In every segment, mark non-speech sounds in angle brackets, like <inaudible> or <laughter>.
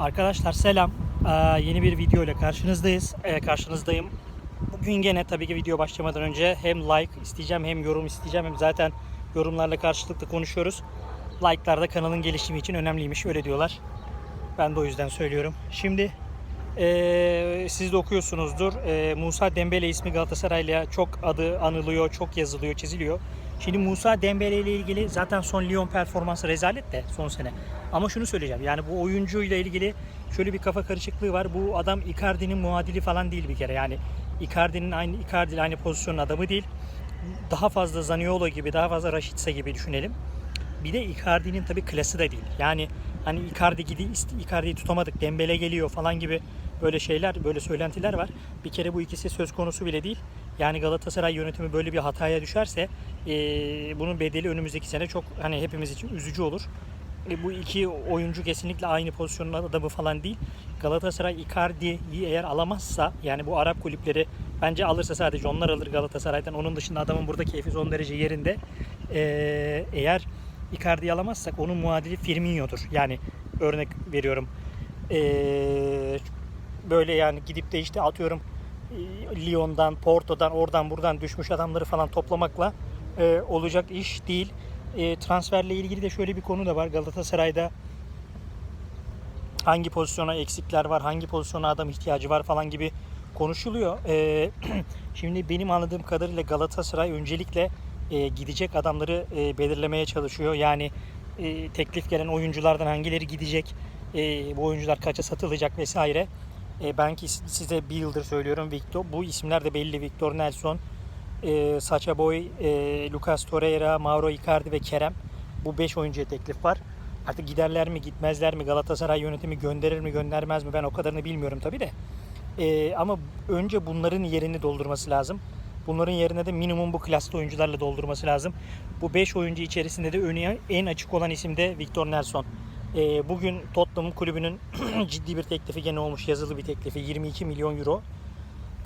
Arkadaşlar selam. Ee, yeni bir video ile karşınızdayız. Ee, karşınızdayım. Bugün gene tabii ki video başlamadan önce hem like isteyeceğim hem yorum isteyeceğim hem zaten yorumlarla karşılıklı konuşuyoruz. Like'lar da kanalın gelişimi için önemliymiş öyle diyorlar. Ben de o yüzden söylüyorum. Şimdi ee, siz de okuyorsunuzdur. Ee, Musa Dembele ismi Galatasaray'la çok adı anılıyor, çok yazılıyor, çiziliyor. Şimdi Musa Dembele ile ilgili zaten son Lyon performansı rezalet de son sene. Ama şunu söyleyeceğim. Yani bu oyuncuyla ilgili şöyle bir kafa karışıklığı var. Bu adam Icardi'nin muadili falan değil bir kere. Yani Icardi'nin aynı Icardi aynı pozisyonun adamı değil. Daha fazla Zaniolo gibi, daha fazla Rashica gibi düşünelim. Bir de Icardi'nin tabii klası da değil. Yani hani Icardi gidi Icardi'yi tutamadık, Dembele geliyor falan gibi böyle şeyler, böyle söylentiler var. Bir kere bu ikisi söz konusu bile değil. Yani Galatasaray yönetimi böyle bir hataya düşerse e, bunun bedeli önümüzdeki sene çok hani hepimiz için üzücü olur. E, bu iki oyuncu kesinlikle aynı pozisyonun adamı falan değil. Galatasaray Icardi'yi eğer alamazsa yani bu Arap kulüpleri bence alırsa sadece onlar alır Galatasaray'dan. Onun dışında adamın burada keyfi son derece yerinde. E, eğer Icardi'yi alamazsak onun muadili Firmino'dur. Yani örnek veriyorum. E, böyle yani gidip de işte atıyorum Lyon'dan, Porto'dan, oradan buradan düşmüş adamları falan toplamakla e, olacak iş değil. E, transferle ilgili de şöyle bir konu da var. Galatasaray'da hangi pozisyona eksikler var, hangi pozisyona adam ihtiyacı var falan gibi konuşuluyor. E, <clears throat> şimdi benim anladığım kadarıyla Galatasaray öncelikle e, gidecek adamları e, belirlemeye çalışıyor. Yani e, teklif gelen oyunculardan hangileri gidecek, e, bu oyuncular kaça satılacak vesaire. E, ben ki size bir yıldır söylüyorum Victor. Bu isimler de belli. Victor Nelson, e, Sacha Boy, e, Lucas Torreira, Mauro Icardi ve Kerem. Bu 5 oyuncuya teklif var. Artık giderler mi gitmezler mi Galatasaray yönetimi gönderir mi göndermez mi ben o kadarını bilmiyorum tabi de. E, ama önce bunların yerini doldurması lazım. Bunların yerine de minimum bu klasta oyuncularla doldurması lazım. Bu 5 oyuncu içerisinde de önü en açık olan isim de Victor Nelson. E, bugün Tottenham kulübünün <clears throat> ciddi bir teklifi gene olmuş yazılı bir teklifi 22 milyon euro.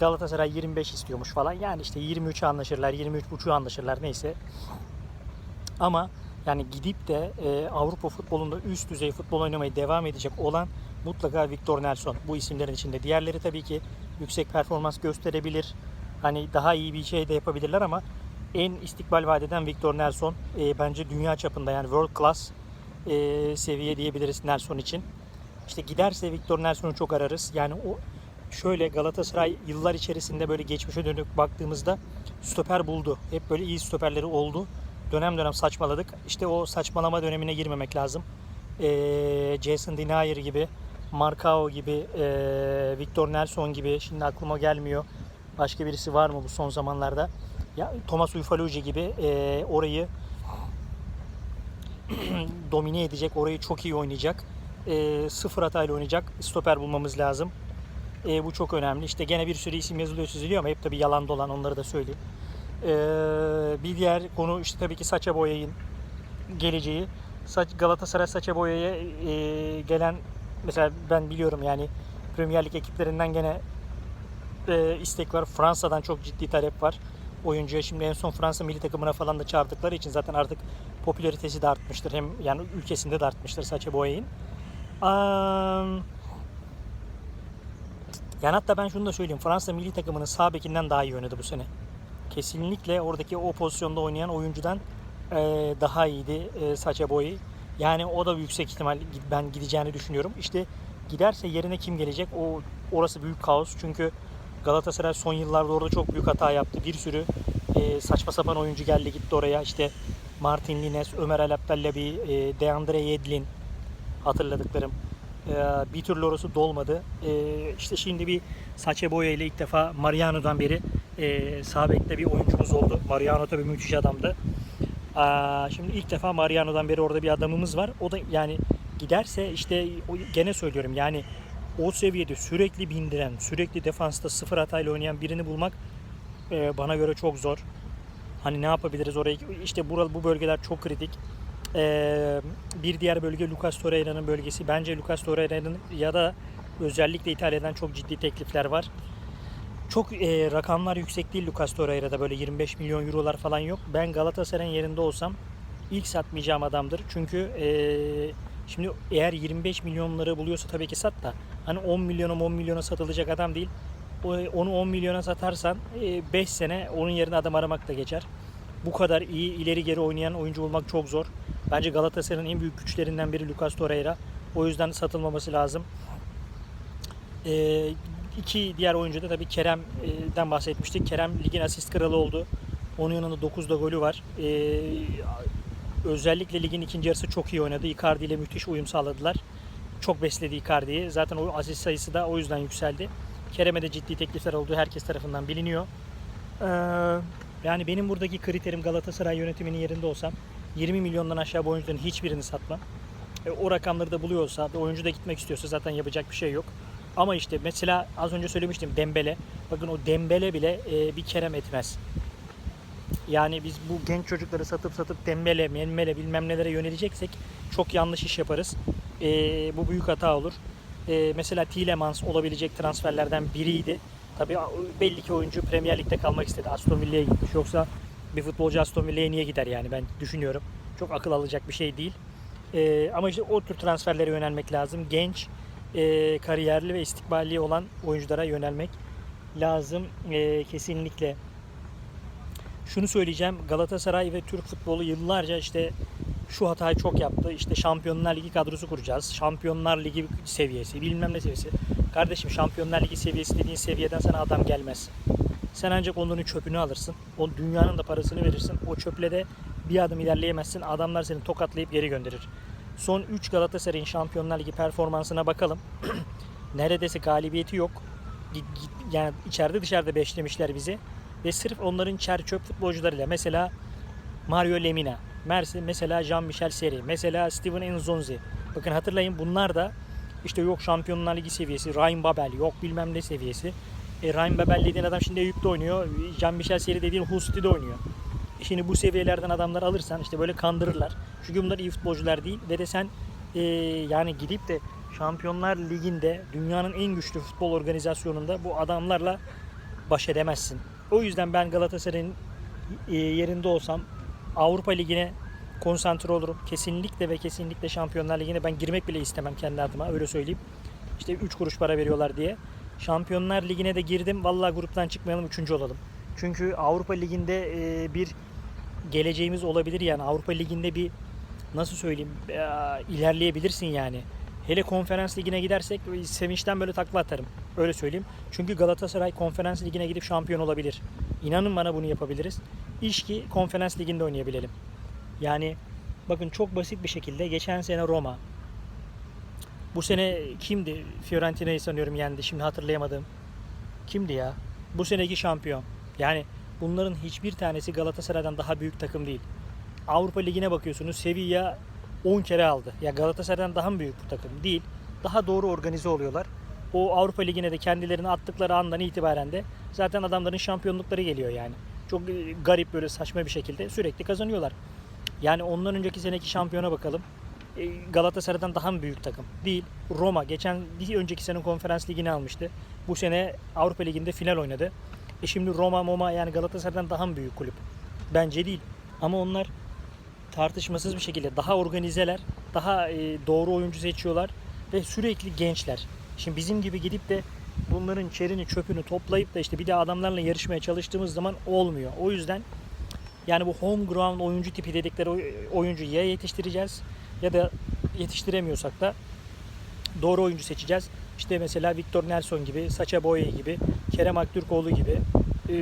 Galatasaray 25 istiyormuş falan. Yani işte 23'e anlaşırlar, 23.5'u anlaşırlar neyse. Ama yani gidip de e, Avrupa futbolunda üst düzey futbol oynamaya devam edecek olan mutlaka Victor Nelson bu isimlerin içinde. Diğerleri tabii ki yüksek performans gösterebilir. Hani daha iyi bir şey de yapabilirler ama en istikbal vadeden Victor Nelson e, bence dünya çapında yani world class e, seviye diyebiliriz Nelson için. İşte giderse Victor Nelson'u çok ararız. Yani o şöyle Galatasaray yıllar içerisinde böyle geçmişe dönük baktığımızda stoper buldu. Hep böyle iyi stoperleri oldu. Dönem dönem saçmaladık. İşte o saçmalama dönemine girmemek lazım. Ee, Jason Denayer gibi, Marcao gibi, e, Victor Nelson gibi şimdi aklıma gelmiyor. Başka birisi var mı bu son zamanlarda? Ya Thomas Ufaloji gibi e, orayı <clears throat> domine edecek, orayı çok iyi oynayacak. E, sıfır hatayla oynayacak stoper bulmamız lazım. E, bu çok önemli. İşte gene bir sürü isim yazılıyor çiziliyor ama hep tabi yalan dolan onları da söyleyeyim. E, bir diğer konu işte tabii ki Saça Boya'nın geleceği. Saç, Galatasaray Saça Boya'ya e, gelen mesela ben biliyorum yani Premier Lig ekiplerinden gene e, istek var. Fransa'dan çok ciddi talep var oyuncuya. Şimdi en son Fransa milli takımına falan da çağırdıkları için zaten artık popülaritesi de artmıştır. Hem yani ülkesinde de artmıştır Saça Boya'nın. Um, yani hatta ben şunu da söyleyeyim. Fransa milli takımının sağ bekinden daha iyi oynadı bu sene. Kesinlikle oradaki o pozisyonda oynayan oyuncudan e, daha iyiydi e, Sacha Boy. Yani o da yüksek ihtimal ben gideceğini düşünüyorum. İşte giderse yerine kim gelecek? O orası büyük kaos. Çünkü Galatasaray son yıllarda orada çok büyük hata yaptı. Bir sürü e, saçma sapan oyuncu geldi gitti oraya. İşte Martin Lines, Ömer Alapdallabi, e, Deandre Yedlin hatırladıklarım. E, bir türlü orası dolmadı. E, işte şimdi bir Saçe Boya ile ilk defa Mariano'dan beri e, sağ bir oyuncumuz oldu. Mariano tabii müthiş adamdı. Aa, şimdi ilk defa Mariano'dan beri orada bir adamımız var. O da yani giderse işte gene söylüyorum yani o seviyede sürekli bindiren, sürekli defansta sıfır hatayla oynayan birini bulmak e, bana göre çok zor. Hani ne yapabiliriz orayı? İşte bu, bu bölgeler çok kritik. E, bir diğer bölge Lucas Torreira'nın bölgesi. Bence Lucas Torreira'nın ya da özellikle İtalya'dan çok ciddi teklifler var. Çok e, rakamlar yüksek değil Lucas Torreira'da böyle 25 milyon eurolar falan yok. Ben Galatasaray'ın yerinde olsam ilk satmayacağım adamdır. Çünkü e, Şimdi eğer 25 milyonları buluyorsa tabii ki sat da hani 10 milyona 10 milyona satılacak adam değil. Onu 10 milyona satarsan 5 sene onun yerine adam aramak da geçer. Bu kadar iyi ileri geri oynayan oyuncu bulmak çok zor. Bence Galatasaray'ın en büyük güçlerinden biri Lucas Torreira. O yüzden satılmaması lazım. Ee, iki diğer oyuncu da tabii Kerem'den bahsetmiştik. Kerem ligin asist kralı oldu. Onun yanında 9'da golü var. Ee, özellikle ligin ikinci yarısı çok iyi oynadı. Icardi ile müthiş uyum sağladılar. Çok besledi Icardi'yi. Zaten o asist sayısı da o yüzden yükseldi. Kerem'e de ciddi teklifler olduğu herkes tarafından biliniyor. Ee, yani benim buradaki kriterim Galatasaray yönetiminin yerinde olsam 20 milyondan aşağı bu oyuncuların hiçbirini satmam. E, o rakamları da buluyorsa ve oyuncu da gitmek istiyorsa zaten yapacak bir şey yok. Ama işte mesela az önce söylemiştim Dembele. Bakın o Dembele bile e, bir Kerem etmez. Yani biz bu genç çocukları satıp satıp Dembele, Menmele bilmem nelere yöneleceksek çok yanlış iş yaparız. E, bu büyük hata olur. E, mesela Tielemans olabilecek transferlerden biriydi. Tabii belli ki oyuncu Premier Lig'de kalmak istedi. Aston Villa'ya gitmiş. Yoksa bir futbolcu Aston Villa'ya niye gider yani ben düşünüyorum. Çok akıl alacak bir şey değil. E, ama işte o tür transferlere yönelmek lazım. Genç, e, kariyerli ve istikballi olan oyunculara yönelmek lazım e, kesinlikle. Şunu söyleyeceğim. Galatasaray ve Türk futbolu yıllarca işte şu hatayı çok yaptı. İşte Şampiyonlar Ligi kadrosu kuracağız. Şampiyonlar Ligi seviyesi, bilmem ne seviyesi. Kardeşim Şampiyonlar Ligi seviyesi dediğin seviyeden sana adam gelmez. Sen ancak onların çöpünü alırsın. O dünyanın da parasını verirsin. O çöple de bir adım ilerleyemezsin. Adamlar seni tokatlayıp geri gönderir. Son 3 Galatasaray'ın Şampiyonlar Ligi performansına bakalım. <clears throat> Neredeyse galibiyeti yok. Yani içeride dışarıda beşlemişler bizi. Ve sırf onların çer çöp futbolcularıyla mesela Mario Lemina, mesela Jean-Michel Seri, mesela Steven Nzonzi. Bakın hatırlayın bunlar da işte yok Şampiyonlar Ligi seviyesi, Ryan Babel, yok bilmem ne seviyesi. E, Ryan Babel dediğin adam şimdi Eyüp'te oynuyor. Jean-Michel Seri dediğin Husti'de oynuyor. Şimdi bu seviyelerden adamlar alırsan işte böyle kandırırlar. Çünkü bunlar iyi futbolcular değil ve de sen e, yani gidip de Şampiyonlar Ligi'nde dünyanın en güçlü futbol organizasyonunda bu adamlarla baş edemezsin. O yüzden ben Galatasaray'ın e, yerinde olsam Avrupa Ligi'ne konsantre olurum. Kesinlikle ve kesinlikle Şampiyonlar Ligi'ne ben girmek bile istemem kendi adıma öyle söyleyeyim. İşte 3 kuruş para veriyorlar diye. Şampiyonlar Ligi'ne de girdim. Vallahi gruptan çıkmayalım 3. olalım. Çünkü Avrupa Ligi'nde e, bir geleceğimiz olabilir yani. Avrupa Ligi'nde bir nasıl söyleyeyim e, ilerleyebilirsin yani. Hele konferans ligine gidersek sevinçten böyle takla atarım. Öyle söyleyeyim. Çünkü Galatasaray konferans ligine gidip şampiyon olabilir. İnanın bana bunu yapabiliriz. İş ki konferans liginde oynayabilelim. Yani bakın çok basit bir şekilde geçen sene Roma. Bu sene kimdi? Fiorentina'yı sanıyorum yendi. Şimdi hatırlayamadım. Kimdi ya? Bu seneki şampiyon. Yani bunların hiçbir tanesi Galatasaray'dan daha büyük takım değil. Avrupa Ligi'ne bakıyorsunuz. Sevilla 10 kere aldı. Ya Galatasaray'dan daha mı büyük bu takım? Değil. Daha doğru organize oluyorlar. O Avrupa Ligi'ne de kendilerini attıkları andan itibaren de zaten adamların şampiyonlukları geliyor yani. Çok e, garip böyle saçma bir şekilde sürekli kazanıyorlar. Yani ondan önceki seneki şampiyona bakalım. E, Galatasaray'dan daha mı büyük takım? Değil. Roma geçen bir önceki sene konferans ligini almıştı. Bu sene Avrupa Ligi'nde final oynadı. E şimdi Roma, Moma yani Galatasaray'dan daha mı büyük kulüp? Bence değil. Ama onlar tartışmasız bir şekilde daha organizeler, daha e, doğru oyuncu seçiyorlar ve sürekli gençler. Şimdi bizim gibi gidip de bunların çerini çöpünü toplayıp da işte bir de adamlarla yarışmaya çalıştığımız zaman olmuyor. O yüzden yani bu home ground oyuncu tipi dedikleri oy- oyuncu ya yetiştireceğiz ya da yetiştiremiyorsak da doğru oyuncu seçeceğiz. İşte mesela Victor Nelson gibi, Sacha Boey gibi, Kerem Aktürkoğlu gibi, e,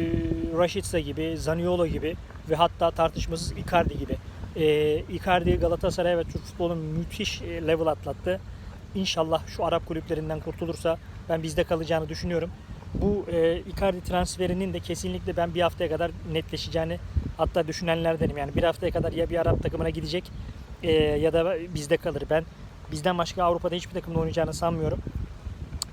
Rashica gibi, Zaniolo gibi ve hatta tartışmasız Icardi gibi. E, Icardi Galatasaray ve Türk futbolunun müthiş e, level atlattı. İnşallah şu Arap kulüplerinden kurtulursa ben bizde kalacağını düşünüyorum. Bu e, Icardi transferinin de kesinlikle ben bir haftaya kadar netleşeceğini hatta düşünenlerdenim. Yani bir haftaya kadar ya bir Arap takımına gidecek e, ya da bizde kalır. Ben bizden başka Avrupa'da hiçbir takımda oynayacağını sanmıyorum.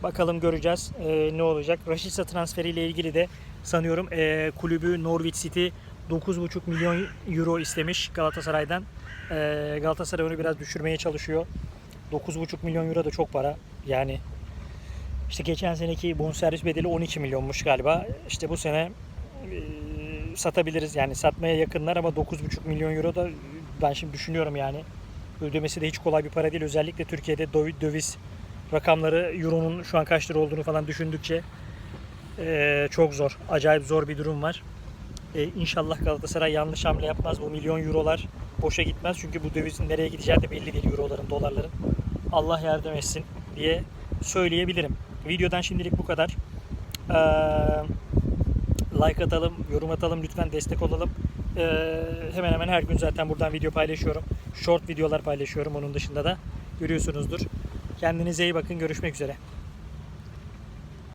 Bakalım göreceğiz e, ne olacak. Rashica transferiyle ilgili de sanıyorum e, kulübü Norwich City 9,5 milyon euro istemiş Galatasaray'dan. E, Galatasaray onu biraz düşürmeye çalışıyor. 9,5 milyon euro da çok para. Yani işte geçen seneki bonservis bedeli 12 milyonmuş galiba. İşte bu sene e, satabiliriz yani satmaya yakınlar ama 9,5 milyon euro da ben şimdi düşünüyorum yani Ödemesi de hiç kolay bir para değil. Özellikle Türkiye'de döv- döviz rakamları Euro'nun şu an kaç lira olduğunu falan düşündükçe ee, çok zor. Acayip zor bir durum var. Ee, inşallah Galatasaray yanlış hamle yapmaz. Bu milyon eurolar boşa gitmez. Çünkü bu dövizin nereye gideceği de belli değil euroların, dolarların. Allah yardım etsin diye söyleyebilirim. Videodan şimdilik bu kadar. Ee, like atalım, yorum atalım, lütfen destek olalım. Ee, hemen hemen her gün zaten buradan video paylaşıyorum. Short videolar paylaşıyorum onun dışında da. Görüyorsunuzdur. Kendinize iyi bakın. Görüşmek üzere.